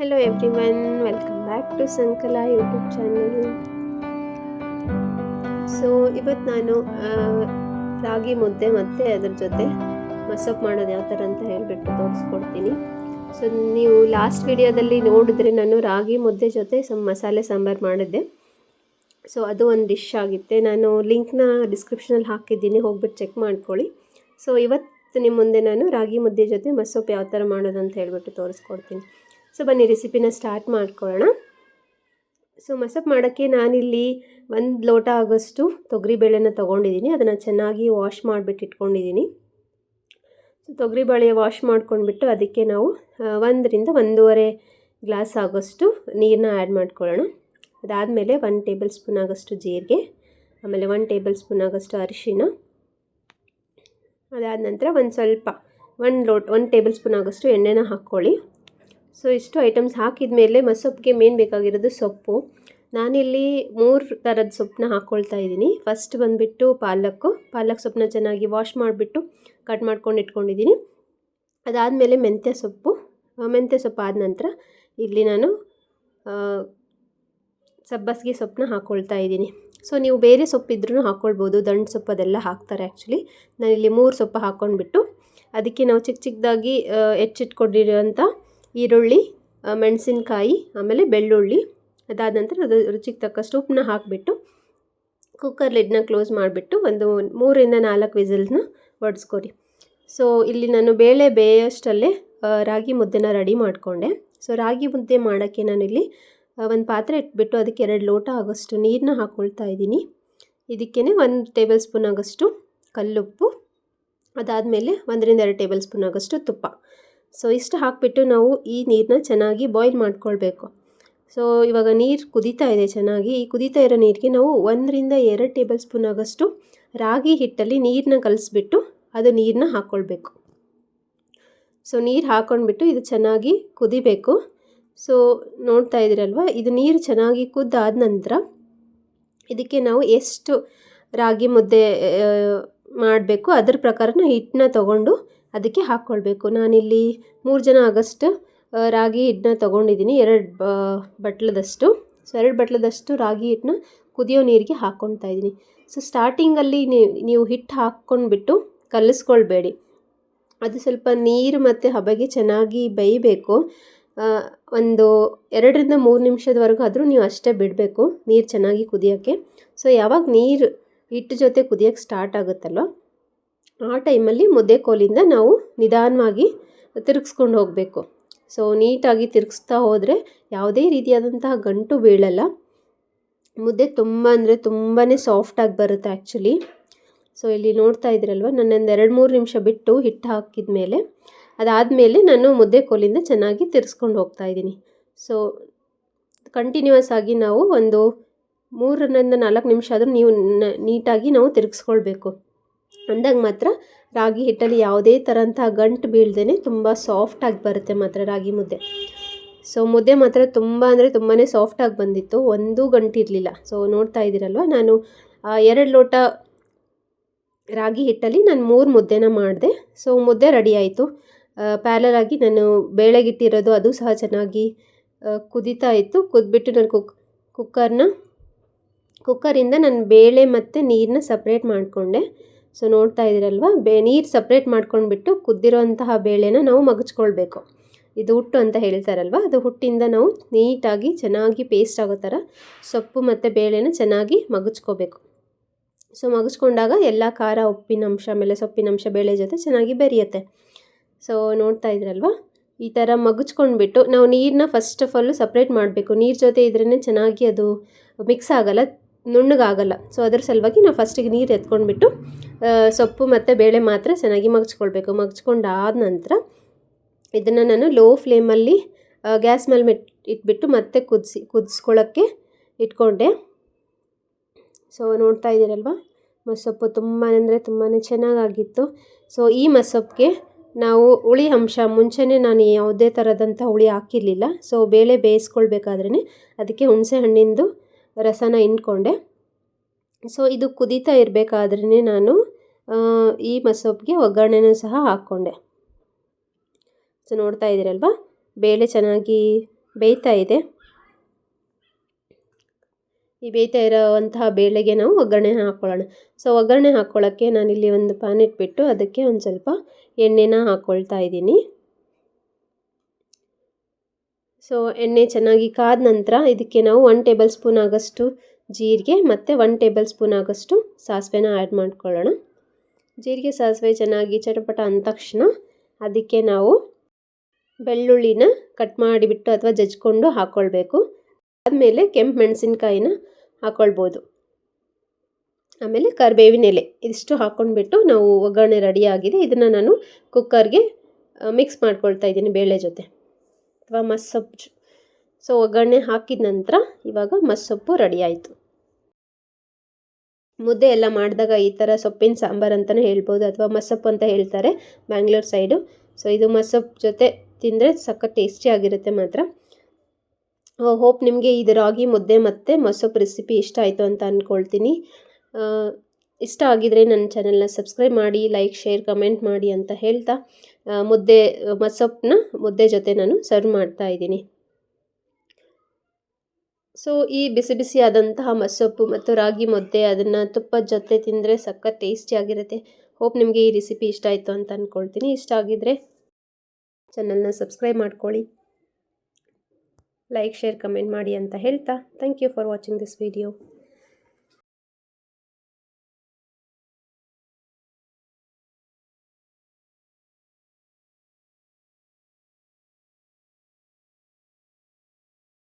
Hello everyone welcome back to Sankala YouTube channel so ಇವತ್ತು ನಾನು ರಾಗಿ ಮುದ್ದೆ ಮತ್ತು ಅದ್ರ ಜೊತೆ ಮಸೊಪ್ಪು ಮಾಡೋದು ಯಾವ ಥರ ಅಂತ ಹೇಳಿಬಿಟ್ಟು ತೋರಿಸ್ಕೊಡ್ತೀನಿ. ಸೊ ನೀವು ಲಾಸ್ಟ್ ವಿಡಿಯೋದಲ್ಲಿ ನೋಡಿದ್ರೆ ನಾನು ರಾಗಿ ಮುದ್ದೆ ಜೊತೆ ಸಮ್ ಮಸಾಲೆ ಸಾಂಬಾರು ಮಾಡಿದ್ದೆ. ಸೊ ಅದು ಒಂದು ಡಿಶ್ ಆಗಿತ್ತೆ. ನಾನು ಲಿಂಕ್ನ ಡಿಸ್ಕ್ರಿಪ್ಷನಲ್ಲಿ ಹಾಕಿದ್ದೀನಿ ಹೋಗ್ಬಿಟ್ಟು ಚೆಕ್ ಮಾಡ್ಕೊಳ್ಳಿ. ಸೊ ಇವತ್ತು ನಿಮ್ಮ ಮುಂದೆ ನಾನು ರಾಗಿ ಮುದ್ದೆ ಜೊತೆ ಮಸೊಪ್ಪು ಯಾವ ಥರ ಮಾಡೋದು ಅಂತ ಹೇಳಿಬಿಟ್ಟು ತೋರಿಸ್ಕೊಡ್ತೀನಿ. ಸೊ ಬನ್ನಿ ರೆಸಿಪಿನ ಸ್ಟಾರ್ಟ್ ಮಾಡ್ಕೊಳ್ಳೋಣ. ಸೊ ಮಸಪ್ ಮಾಡೋಕ್ಕೆ ನಾನಿಲ್ಲಿ ಒಂದು ಲೋಟ ಆಗೋಷ್ಟು ತೊಗರಿಬೇಳೆನ ತೊಗೊಂಡಿದ್ದೀನಿ ಅದನ್ನು ಚೆನ್ನಾಗಿ ವಾಶ್ ಮಾಡಿಬಿಟ್ಟು ಇಟ್ಕೊಂಡಿದ್ದೀನಿ ಸೊ ತೊಗರಿಬೇಳೆ ವಾಶ್ ಮಾಡ್ಕೊಂಡ್ಬಿಟ್ಟು ಅದಕ್ಕೆ ನಾವು ಒಂದರಿಂದ ಒಂದೂವರೆ ಗ್ಲಾಸ್ ಆಗೋಷ್ಟು ನೀರನ್ನ ಆ್ಯಡ್ ಮಾಡ್ಕೊಳ್ಳೋಣ. ಅದಾದಮೇಲೆ ಒನ್ ಟೇಬಲ್ ಸ್ಪೂನ್ ಆಗೋಷ್ಟು ಜೀರಿಗೆ, ಆಮೇಲೆ ಒನ್ ಟೇಬಲ್ ಸ್ಪೂನ್ ಆಗೋಷ್ಟು ಅರಿಶಿನ ಅದಾದ ನಂತರ ಒಂದು ಸ್ವಲ್ಪ, ಒಂದು ಲೋಟ್, ಒಂದು ಟೇಬಲ್ ಸ್ಪೂನ್ ಆಗೋಷ್ಟು ಎಣ್ಣೆನ ಹಾಕ್ಕೊಳ್ಳಿ. ಸೊ ಇಷ್ಟು ಐಟಮ್ಸ್ ಹಾಕಿದ ಮೇಲೆ ಮಸೊಪ್ಪಿಗೆ ಮೇನ್ ಬೇಕಾಗಿರೋದು ಸೊಪ್ಪು. ನಾನಿಲ್ಲಿ ಮೂರು ಥರದ ಸೊಪ್ಪನ್ನ ಹಾಕ್ಕೊಳ್ತಾ ಇದ್ದೀನಿ. ಫಸ್ಟ್ ಬಂದುಬಿಟ್ಟು ಪಾಲಕ್ಕು. ಪಾಲಕ್ ಸೊಪ್ಪನ್ನ ಚೆನ್ನಾಗಿ ವಾಶ್ ಮಾಡಿಬಿಟ್ಟು ಕಟ್ ಮಾಡ್ಕೊಂಡು ಇಟ್ಕೊಂಡಿದ್ದೀನಿ. ಅದಾದಮೇಲೆ ಮೆಂತ್ಯ ಸೊಪ್ಪು. ಮೆಂತ್ಯ ಸೊಪ್ಪು ಆದ ನಂತರ ಇಲ್ಲಿ ನಾನು ಸಬ್ಬಸ್ಗೆ ಸೊಪ್ಪನ್ನ ಹಾಕ್ಕೊಳ್ತಾ ಇದ್ದೀನಿ. ಸೊ ನೀವು ಬೇರೆ ಸೊಪ್ಪಿದ್ರೂ ಹಾಕ್ಕೊಳ್ಬೋದು ದಂಡು ಸೊಪ್ಪು ಅದೆಲ್ಲ ಹಾಕ್ತಾರೆ ಆ್ಯಕ್ಚುಲಿ ನಾನಿಲ್ಲಿ ಮೂರು ಸೊಪ್ಪು ಹಾಕ್ಕೊಂಡ್ಬಿಟ್ಟು ಅದಕ್ಕೆ ನಾವು ಚಿಕ್ಕ ಚಿಕ್ಕದಾಗಿ ಹೆಚ್ಚಿಟ್ಕೊಂಡಿರೋಂಥ ಈರುಳ್ಳಿ ಮೆಣಸಿನಕಾಯಿ, ಆಮೇಲೆ ಬೆಳ್ಳುಳ್ಳಿ. ಅದಾದ ನಂತರ ಅದು ರುಚಿಗೆ ತಕ್ಕಷ್ಟು ಉಪ್ಪನ್ನ ಹಾಕಿಬಿಟ್ಟು ಕುಕ್ಕರ್ ಲಿಡ್ನ ಕ್ಲೋಸ್ ಮಾಡಿಬಿಟ್ಟು ಒಂದು ಮೂರಿಂದ ನಾಲ್ಕು ವಿಸಲ್ಸ್ನ ಒಡಿಸ್ಕೊರಿ. ಸೊ ಇಲ್ಲಿ ನಾನು ಬೇಳೆ ಬೇಯೋಷ್ಟಲ್ಲೇ ರಾಗಿ ಮುದ್ದೆನ ರೆಡಿ ಮಾಡಿಕೊಂಡೆ. ಸೊ ರಾಗಿ ಮುದ್ದೆ ಮಾಡೋಕ್ಕೆ ನಾನಿಲ್ಲಿ ಒಂದು ಪಾತ್ರೆ ಇಟ್ಬಿಟ್ಟು ಅದಕ್ಕೆ ಎರಡು ಲೋಟ ಆಗೋಷ್ಟು ನೀರನ್ನ ಹಾಕ್ಕೊಳ್ತಾ ಇದ್ದೀನಿ. ಇದಕ್ಕೇ ಒಂದು ಟೇಬಲ್ ಸ್ಪೂನ್ ಆಗೋಷ್ಟು ಕಲ್ಲುಪ್ಪು, ಅದಾದಮೇಲೆ ಒಂದರಿಂದ ಎರಡು ಟೇಬಲ್ ಸ್ಪೂನ್ ಆಗೋಷ್ಟು ತುಪ್ಪ. ಸೊ ಇಷ್ಟು ಹಾಕಿಬಿಟ್ಟು ನಾವು ಈ ನೀರನ್ನ ಚೆನ್ನಾಗಿ ಬಾಯ್ಲ್ ಮಾಡ್ಕೊಳ್ಬೇಕು. ಸೊ ಇವಾಗ ನೀರು ಕುದೀತಾ ಇದೆ ಚೆನ್ನಾಗಿ. ಈ ಕುದೀತಾ ಇರೋ ನೀರಿಗೆ ನಾವು ಒಂದರಿಂದ ಎರಡು ಟೇಬಲ್ ಸ್ಪೂನ್ ಆಗೋಷ್ಟು ರಾಗಿ ಹಿಟ್ಟಲ್ಲಿ ನೀರನ್ನ ಕಲಿಸ್ಬಿಟ್ಟು ಅದು ನೀರನ್ನ ಹಾಕ್ಕೊಳ್ಬೇಕು ಸೊ ನೀರು ಹಾಕ್ಕೊಂಡ್ಬಿಟ್ಟು ಇದು ಚೆನ್ನಾಗಿ ಕುದಿಬೇಕು. ಸೊ ನೋಡ್ತಾ ಇದ್ದೀರಲ್ವ? ಇದು ನೀರು ಚೆನ್ನಾಗಿ ಕುದ್ದಾದ ನಂತರ ಇದಕ್ಕೆ ನಾವು ಎಷ್ಟು ರಾಗಿ ಮುದ್ದೆ ಮಾಡಬೇಕು, ಅದ್ರ ಪ್ರಕಾರನ ಹಿಟ್ಟನ್ನ ತೊಗೊಂಡು ಅದಕ್ಕೆ ಹಾಕ್ಕೊಳ್ಬೇಕು. ನಾನಿಲ್ಲಿ ಮೂರು ಜನ ಆಗಸ್ಟ್ ರಾಗಿ ಹಿಟ್ಟನ್ನ ತೊಗೊಂಡಿದ್ದೀನಿ. ಎರಡು ಬಟ್ಲದಷ್ಟು. ಸೊ ಎರಡು ಬಟ್ಲದಷ್ಟು ರಾಗಿ ಹಿಟ್ಟನ್ನ ಕುದಿಯೋ ನೀರಿಗೆ ಹಾಕ್ಕೊಳ್ತಾ ಇದ್ದೀನಿ. ಸೊ ಸ್ಟಾರ್ಟಿಂಗಲ್ಲಿ ನೀವು ನೀವು ಹಿಟ್ಟು ಹಾಕ್ಕೊಂಡ್ಬಿಟ್ಟು ಕಲಿಸ್ಕೊಳ್ಬೇಡಿ. ಅದು ಸ್ವಲ್ಪ ನೀರು ಮತ್ತು ಹಬೆಗೆ ಚೆನ್ನಾಗಿ ಬೇಯಬೇಕು. ಒಂದು ಎರಡರಿಂದ ಮೂರು ನಿಮಿಷದವರೆಗೂ ಆದರೂ ನೀವು ಅಷ್ಟೇ ಬಿಡಬೇಕು ನೀರು ಚೆನ್ನಾಗಿ ಕುದಿಯೋಕ್ಕೆ. ಸೊ ಯಾವಾಗ ನೀರು ಹಿಟ್ಟು ಜೊತೆ ಕುದಿಯೋಕ್ಕೆ ಸ್ಟಾರ್ಟ್ ಆಗುತ್ತಲ್ವ? ಆ ಟೈಮಲ್ಲಿ ಮುದ್ದೆ ಕೋಲಿಂದ ನಾವು ನಿಧಾನವಾಗಿ ತಿರುಗಿಸ್ಕೊಂಡು ಹೋಗಬೇಕು. ಸೊ ನೀಟಾಗಿ ತಿರುಗಿಸ್ತಾ ಹೋದರೆ ಯಾವುದೇ ರೀತಿಯಾದಂತಹ ಗಂಟು ಬೀಳಲ್ಲ. ಮುದ್ದೆ ತುಂಬ ಅಂದರೆ ತುಂಬಾ ಸಾಫ್ಟಾಗಿ ಬರುತ್ತೆ ಆ್ಯಕ್ಚುಲಿ ಸೊ ಇಲ್ಲಿ ನೋಡ್ತಾ ಇದ್ರಲ್ವ, ನನ್ನೊಂದು ಎರಡು ಮೂರು ನಿಮಿಷ ಬಿಟ್ಟು ಹಿಟ್ಟು ಹಾಕಿದ ಮೇಲೆ ಅದಾದಮೇಲೆ ನಾನು ಮುದ್ದೆ ಕೋಲಿಂದ ಚೆನ್ನಾಗಿ ತಿರ್ಸ್ಕೊಂಡು ಹೋಗ್ತಾ ಇದ್ದೀನಿ. ಸೊ ಕಂಟಿನ್ಯೂಸ್ ಆಗಿ ನಾವು ಒಂದು ಮೂರರಿಂದ ನಾಲ್ಕು ನಿಮಿಷ ಆದರೂ ನೀವು ನೀಟಾಗಿ ನಾವು ತಿರುಗಿಸ್ಕೊಳ್ಬೇಕು. ಅಂದಾಗ ಮಾತ್ರ ರಾಗಿ ಹಿಟ್ಟಲ್ಲಿ ಯಾವುದೇ ಥರಂಥ ಗಂಟು ಬೀಳ್ದೇ ತುಂಬ ಸಾಫ್ಟಾಗಿ ಬರುತ್ತೆ ಮಾತ್ರ ರಾಗಿ ಮುದ್ದೆ. ಸೊ ಮುದ್ದೆ ಮಾತ್ರ ತುಂಬ ಅಂದರೆ ತುಂಬಾ ಸಾಫ್ಟಾಗಿ ಬಂದಿತ್ತು. ಒಂದೂ ಗಂಟಿರಲಿಲ್ಲ ಸೊ ನೋಡ್ತಾ ಇದ್ದೀರಲ್ವ? ನಾನು ಎರಡು ಲೋಟ ರಾಗಿ ಹಿಟ್ಟಲ್ಲಿ ನಾನು ಮೂರು ಮುದ್ದೆನ ಮಾಡಿದೆ. ಸೊ ಮುದ್ದೆ ರೆಡಿ ಆಯಿತು. ಪ್ಯಾಲರಾಗಿ ನಾನು ಬೇಳೆಗಿಟ್ಟಿರೋದು ಅದು ಸಹ ಚೆನ್ನಾಗಿ ಕುದೀತಾ ಇತ್ತು. ಕುದ್ಬಿಟ್ಟು ನಾನು ಕುಕ್ ಕುಕ್ಕರ್ನ ಕುಕ್ಕರಿಂದ ನಾನು ಬೇಳೆ ಮತ್ತು ನೀರನ್ನ ಸಪ್ರೇಟ್ ಮಾಡಿಕೊಂಡೆ. ಸೊ ನೋಡ್ತಾ ಇದ್ದೀರಲ್ವ? ಬೇ, ನೀರು ಸಪ್ರೇಟ್ ಮಾಡ್ಕೊಂಡ್ಬಿಟ್ಟು ಕುದ್ದಿರೋಂತಹ ಬೇಳೆನ ನಾವು ಮಗಚ್ಕೊಳ್ಬೇಕು. ಇದು ಹುಟ್ಟು ಅಂತ ಹೇಳ್ತಾರಲ್ವ? ಅದು ಹುಟ್ಟಿಂದ ನಾವು ನೀಟಾಗಿ ಚೆನ್ನಾಗಿ ಪೇಸ್ಟ್ ಆಗೋ ಥರ ಸೊಪ್ಪು ಮತ್ತು ಬೇಳೆನ ಚೆನ್ನಾಗಿ ಮಗಚ್ಕೋಬೇಕು. ಸೊ ಮಗಚ್ಕೊಂಡಾಗ ಎಲ್ಲ ಖಾರ ಉಪ್ಪಿನಂಶ ಆಮೇಲೆ ಸೊಪ್ಪಿನ ಅಂಶ, ಬೇಳೆ ಜೊತೆ ಚೆನ್ನಾಗಿ ಬೆರೆಯುತ್ತೆ. ಸೊ ನೋಡ್ತಾ ಇದ್ರಲ್ವ? ಈ ಥರ ಮಗಚ್ಕೊಂಡ್ಬಿಟ್ಟು ನಾವು ನೀರನ್ನ ಫಸ್ಟ್ ಆಫ್ ಆಲು ಸಪ್ರೇಟ್ ಮಾಡಬೇಕು. ನೀರು ಜೊತೆ ಇದ್ರೇ ಚೆನ್ನಾಗಿ ಅದು ಮಿಕ್ಸ್ ಆಗಲ್ಲ. ನುಣ್ಣಗಾಗಲ್ಲ. ಸೊ ಅದ್ರ ಸಲುವಾಗಿ ನಾವು ಫಸ್ಟಿಗೆ ನೀರು ಎತ್ಕೊಂಡ್ಬಿಟ್ಟು ಸೊಪ್ಪು ಮತ್ತು ಬೇಳೆ ಮಾತ್ರ ಚೆನ್ನಾಗಿ ಮಗಚ್ಕೊಳ್ಬೇಕು. ಮಗಚ್ಕೊಂಡಾದ ನಂತರ ಇದನ್ನು ನಾನು ಲೋ ಫ್ಲೇಮಲ್ಲಿ ಗ್ಯಾಸ್ ಮೇಲೆ ಮೆಟ್, ಇಟ್ಬಿಟ್ಟು ಮತ್ತೆ ಕುದಿಸಿ ಕುದಿಸ್ಕೊಳ್ಳೋಕ್ಕೆ ಇಟ್ಕೊಂಡೆ. ಸೊ ನೋಡ್ತಾ ಇದ್ದೀರಲ್ವ? ಮಸೊಪ್ಪು ತುಂಬಾ ಅಂದರೆ ತುಂಬಾ ಚೆನ್ನಾಗಾಗಿತ್ತು. ಸೊ ಈ ಮಸೊಪ್ಪಿಗೆ ನಾವು ಹುಳಿ ಅಂಶ, ಮುಂಚೆನೇ ನಾನು ಯಾವುದೇ ಥರದಂಥ ಹುಳಿ ಹಾಕಿರಲಿಲ್ಲ. ಸೊ ಬೇಳೆ ಬೇಯಿಸ್ಕೊಳ್ಬೇಕಾದ್ರೆ ಅದಕ್ಕೆ ಹುಣಸೆ ಹಣ್ಣಿಂದು ರಸನ ಹಿಂಡ್ಕೊಂಡೆ ಸೊ ಇದು ಕುದೀತಾ ಇರಬೇಕಾದ್ರೇ ನಾನು ಈ ಮಸೊಪ್ಪಿಗೆ ಒಗ್ಗರಣೆನೂ ಸಹ ಹಾಕ್ಕೊಂಡೆ. ಸೊ ನೋಡ್ತಾ ಇದ್ದೀರಲ್ವ? ಬೇಳೆ ಚೆನ್ನಾಗಿ ಬೇಯ್ತಾ ಇದೆ. ಈ ಬೇಯ್ತಾ ಇರೋವಂತಹ ಬೇಳೆಗೆ ನಾವು ಒಗ್ಗರಣೆ ಹಾಕ್ಕೊಳ್ಳೋಣ ಸೊ ಒಗ್ಗರಣೆ ಹಾಕ್ಕೊಳ್ಳೋಕ್ಕೆ ನಾನಿಲ್ಲಿ ಒಂದು ಪ್ಯಾನ್ ಇಟ್ಬಿಟ್ಟು ಅದಕ್ಕೆ ಒಂದು ಸ್ವಲ್ಪ ಎಣ್ಣೆನ ಹಾಕ್ಕೊಳ್ತಾ ಇದ್ದೀನಿ. ಸೊ ಎಣ್ಣೆ ಚೆನ್ನಾಗಿ ಕಾದ ನಂತರ ಇದಕ್ಕೆ ನಾವು ಒನ್ ಟೇಬಲ್ ಸ್ಪೂನ್ ಆಗೋಷ್ಟು ಜೀರಿಗೆ ಮತ್ತು ಒನ್ ಟೇಬಲ್ ಸ್ಪೂನ್ ಆಗೋಷ್ಟು ಸಾಸಿವೆನ ಆ್ಯಡ್ ಮಾಡ್ಕೊಳ್ಳೋಣ. ಜೀರಿಗೆ ಸಾಸಿವೆ ಚೆನ್ನಾಗಿ ಚಟಪಟ ಅಂದ ತಕ್ಷಣ ಅದಕ್ಕೆ ನಾವು ಬೆಳ್ಳುಳ್ಳಿನ ಕಟ್ ಮಾಡಿಬಿಟ್ಟು ಅಥವಾ ಜಜ್ಕೊಂಡು ಹಾಕ್ಕೊಳ್ಬೇಕು ಆದಮೇಲೆ ಕೆಂಪು ಮೆಣಸಿನ್ಕಾಯಿನ ಹಾಕ್ಕೊಳ್ಬೋದು ಆಮೇಲೆ ಕರಿಬೇವಿನ ಎಲೆ ಇದಿಷ್ಟು ಹಾಕ್ಕೊಂಡ್ಬಿಟ್ಟು ನಾವು ಒಗ್ಗರಣೆ ರೆಡಿಯಾಗಿದೆ ಇದನ್ನು ನಾನು ಕುಕ್ಕರ್ಗೆ ಮಿಕ್ಸ್ ಮಾಡ್ಕೊಳ್ತಾ ಇದ್ದೀನಿ ಬೇಳೆ ಜೊತೆ. ಅಥವಾ ಮಸ್ಸೊಪ್ಪು ಸೊ ಒಗ್ಗರಣೆ ಹಾಕಿದ ನಂತರ ಇವಾಗ ಮಸ್ಸೊಪ್ಪು ರೆಡಿ ಆಯಿತು. ಮುದ್ದೆ ಎಲ್ಲ ಮಾಡಿದಾಗ ಈ ಥರ ಸೊಪ್ಪಿನ ಸಾಂಬಾರು ಅಂತಲೇ ಹೇಳ್ಬೋದು ಅಥವಾ ಮಸ್ಸೊಪ್ಪು ಅಂತ ಹೇಳ್ತಾರೆ ಬ್ಯಾಂಗ್ಳೂರ್ ಸೈಡು ಸೊ ಇದು ಮಸ್ಸೊಪ್ಪು ಜೊತೆ ತಿಂದರೆ ಸಖತ್ ಟೇಸ್ಟಿಯಾಗಿರುತ್ತೆ ಮಾತ್ರ. ಹೋಪ್ ನಿಮಗೆ ಇದು ರಾಗಿ ಮುದ್ದೆ ಮತ್ತು ಮಸೊಪ್ಪು ರೆಸಿಪಿ ಇಷ್ಟ ಆಯಿತು ಅಂತ ಅಂದ್ಕೊಳ್ತೀನಿ ಇಷ್ಟ ಆಗಿದ್ರೆ ನನ್ನ ಚಾನೆಲ್ನ ಸಬ್ಸ್ಕ್ರೈಬ್ ಮಾಡಿ ಲೈಕ್ ಶೇರ್ ಕಮೆಂಟ್ ಮಾಡಿ ಅಂತ ಹೇಳ್ತಾ ಮುದ್ದೆ ಮಸೊಪ್ಪನ್ನ ಮುದ್ದೆ ಜೊತೆ ನಾನು ಸರ್ವ್ ಮಾಡ್ತಾ ಇದ್ದೀನಿ. ಸೊ ಈ ಬಿಸಿ ಬಿಸಿಯಾದಂತಹ ಮಸೊಪ್ಪು ಮತ್ತು ರಾಗಿ ಮುದ್ದೆ ಅದನ್ನು ತುಪ್ಪದ ಜೊತೆ ತಿಂದರೆ ಸಖತ್ ಟೇಸ್ಟಿಯಾಗಿರುತ್ತೆ ಹೋಪ್ ನಿಮಗೆ ಈ ರೆಸಿಪಿ ಇಷ್ಟ ಆಯಿತು ಅಂತ ಅಂದ್ಕೊಳ್ತೀನಿ ಇಷ್ಟ ಆಗಿದ್ದರೆ ಚಾನಲ್ನ ಸಬ್ಸ್ಕ್ರೈಬ್ ಮಾಡ್ಕೊಳ್ಳಿ. ಲೈಕ್ ಶೇರ್ ಕಮೆಂಟ್ ಮಾಡಿ ಅಂತ ಹೇಳ್ತಾ. Thank you for watching this video